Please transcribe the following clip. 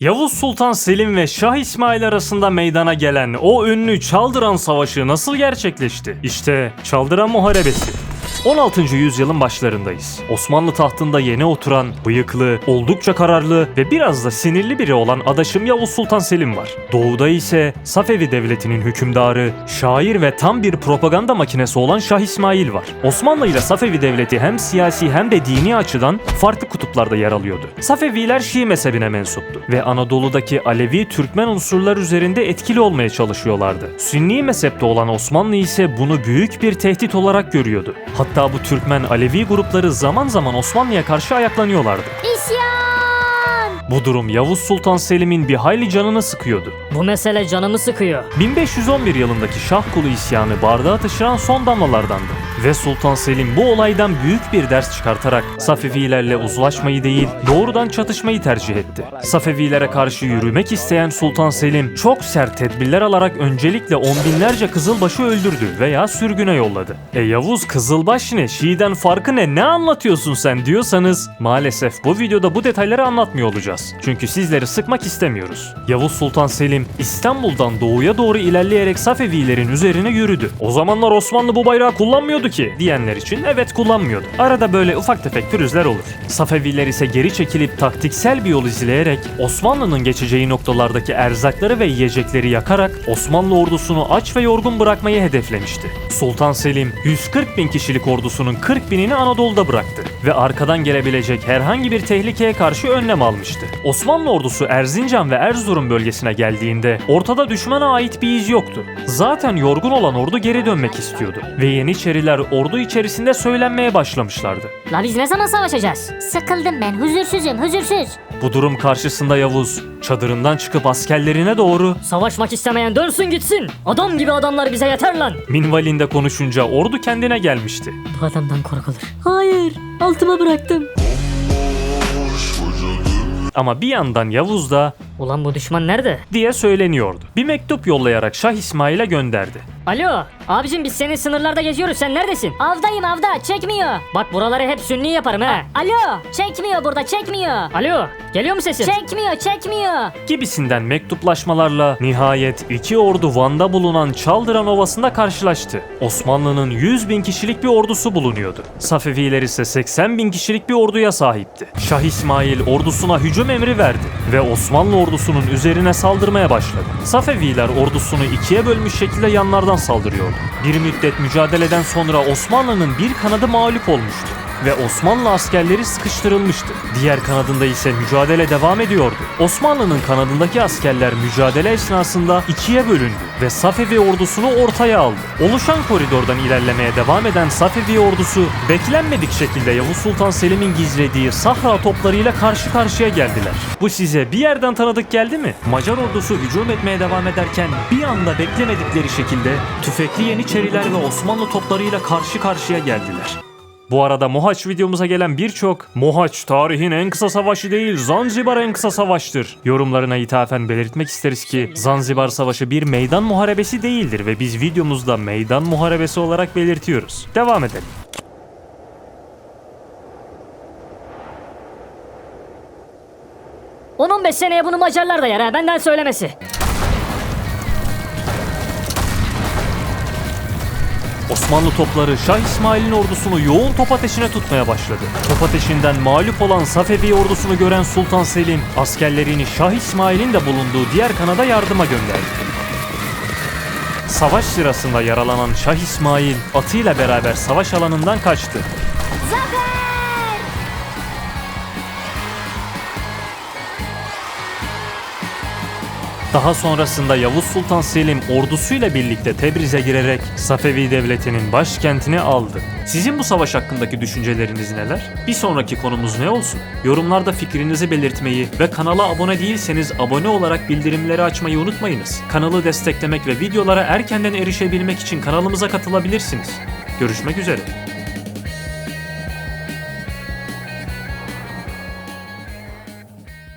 Yavuz Sultan Selim ve Şah İsmail arasında meydana gelen o ünlü Çaldıran Savaşı nasıl gerçekleşti? İşte Çaldıran Muharebesi. 16. yüzyılın başlarındayız. Osmanlı tahtında yeni oturan, bıyıklı, oldukça kararlı ve biraz da sinirli biri olan adaşım Yavuz Sultan Selim var. Doğuda ise Safevi Devleti'nin hükümdarı, şair ve tam bir propaganda makinesi olan Şah İsmail var. Osmanlı ile Safevi Devleti hem siyasi hem de dini açıdan farklı kutuplarda yer alıyordu. Safeviler Şii mezhebine mensuptu ve Anadolu'daki Alevi Türkmen unsurlar üzerinde etkili olmaya çalışıyorlardı. Sünni mezhepte olan Osmanlı ise bunu büyük bir tehdit olarak görüyordu. Bu Türkmen Alevi grupları zaman zaman Osmanlı'ya karşı ayaklanıyorlardı. İsyan! Bu durum Yavuz Sultan Selim'in bir hayli canını sıkıyordu. Bu mesele canımı sıkıyor. 1511 yılındaki Şah Kulu isyanı bardağa taşıran son damlalardandı. Ve Sultan Selim bu olaydan büyük bir ders çıkartarak Safevilerle uzlaşmayı değil doğrudan çatışmayı tercih etti. Safevilere karşı yürümek isteyen Sultan Selim çok sert tedbirler alarak öncelikle on binlerce Kızılbaşı öldürdü veya sürgüne yolladı. E Yavuz Kızılbaş ne? Şii'den farkı ne? Ne anlatıyorsun sen diyorsanız maalesef bu videoda bu detayları anlatmıyor olacağız. Çünkü sizleri sıkmak istemiyoruz. Yavuz Sultan Selim İstanbul'dan doğuya doğru ilerleyerek Safevilerin üzerine yürüdü. O zamanlar Osmanlı bu bayrağı kullanmıyordu ki diyenler için evet kullanmıyordu. Arada böyle ufak tefek pürüzler olur. Safeviler ise geri çekilip taktiksel bir yol izleyerek Osmanlı'nın geçeceği noktalardaki erzakları ve yiyecekleri yakarak Osmanlı ordusunu aç ve yorgun bırakmayı hedeflemişti. Sultan Selim 140 bin kişilik ordusunun 40 binini Anadolu'da bıraktı ve arkadan gelebilecek herhangi bir tehlikeye karşı önlem almıştı. Osmanlı ordusu Erzincan ve Erzurum bölgesine geldiğinde ortada düşmana ait bir iz yoktu. Zaten yorgun olan ordu geri dönmek istiyordu ve Yeniçeriler ordu içerisinde söylenmeye başlamışlardı. La biz ne zaman savaşacağız? Sıkıldım ben. Huzursuzum, huzursuz. Bu durum karşısında Yavuz çadırından çıkıp askerlerine doğru Savaşmak istemeyen dönsün gitsin. Adam gibi adamlar bize yeter lan. minvalinde konuşunca ordu kendine gelmişti. Bu adamdan korkulur. Hayır, altıma bıraktım. Ama bir yandan Yavuz da Ulan bu düşman nerede? diye söyleniyordu. Bir mektup yollayarak Şah İsmail'e gönderdi. Alo, abicim biz senin sınırlarda geziyoruz. Sen neredesin? Avdayım avda, çekmiyor. Bak buraları hep sünni yaparım ha. Alo, çekmiyor burada, çekmiyor. Alo, geliyor mu sesim? Çekmiyor, çekmiyor. Gibisinden mektuplaşmalarla nihayet iki ordu Van'da bulunan Çaldıran Ovası'nda karşılaştı. Osmanlı'nın 100 bin kişilik bir ordusu bulunuyordu. Safeviler ise 80 bin kişilik bir orduya sahipti. Şah İsmail ordusuna hücum emri verdi ve Osmanlı ordusunun üzerine saldırmaya başladı. Safeviler ordusunu ikiye bölmüş şekilde yanlardan saldırıyordu. Bir müddet mücadeleden sonra Osmanlı'nın bir kanadı mağlup olmuştu ve Osmanlı askerleri sıkıştırılmıştı. Diğer kanadında ise mücadele devam ediyordu. Osmanlı'nın kanadındaki askerler mücadele esnasında ikiye bölündü ve Safevi ordusunu ortaya aldı. Oluşan koridordan ilerlemeye devam eden Safevi ordusu beklenmedik şekilde Yavuz Sultan Selim'in gizlediği Sahra toplarıyla karşı karşıya geldiler. Bu size bir yerden tanıdık geldi mi? Macar ordusu hücum etmeye devam ederken bir anda beklemedikleri şekilde tüfekli Yeniçeriler ve Osmanlı toplarıyla karşı karşıya geldiler. Bu arada Mohaç videomuza gelen birçok Mohaç tarihin en kısa savaşı değil Zanzibar en kısa savaştır yorumlarına ithafen belirtmek isteriz ki Zanzibar Savaşı bir meydan muharebesi değildir ve biz videomuzda meydan muharebesi olarak belirtiyoruz. Devam edelim. On 15 seneye bunu Macarlar da yer benden söylemesi. Osmanlı topları Şah İsmail'in ordusunu yoğun top ateşine tutmaya başladı. Top ateşinden mağlup olan Safevi ordusunu gören Sultan Selim askerlerini Şah İsmail'in de bulunduğu diğer kanada yardıma gönderdi. Savaş sırasında yaralanan Şah İsmail atıyla beraber savaş alanından kaçtı. Daha sonrasında Yavuz Sultan Selim ordusuyla birlikte Tebriz'e girerek Safevi Devleti'nin başkentini aldı. Sizin bu savaş hakkındaki düşünceleriniz neler? Bir sonraki konumuz ne olsun? Yorumlarda fikrinizi belirtmeyi ve kanala abone değilseniz abone olarak bildirimleri açmayı unutmayınız. Kanalı desteklemek ve videolara erkenden erişebilmek için kanalımıza katılabilirsiniz. Görüşmek üzere.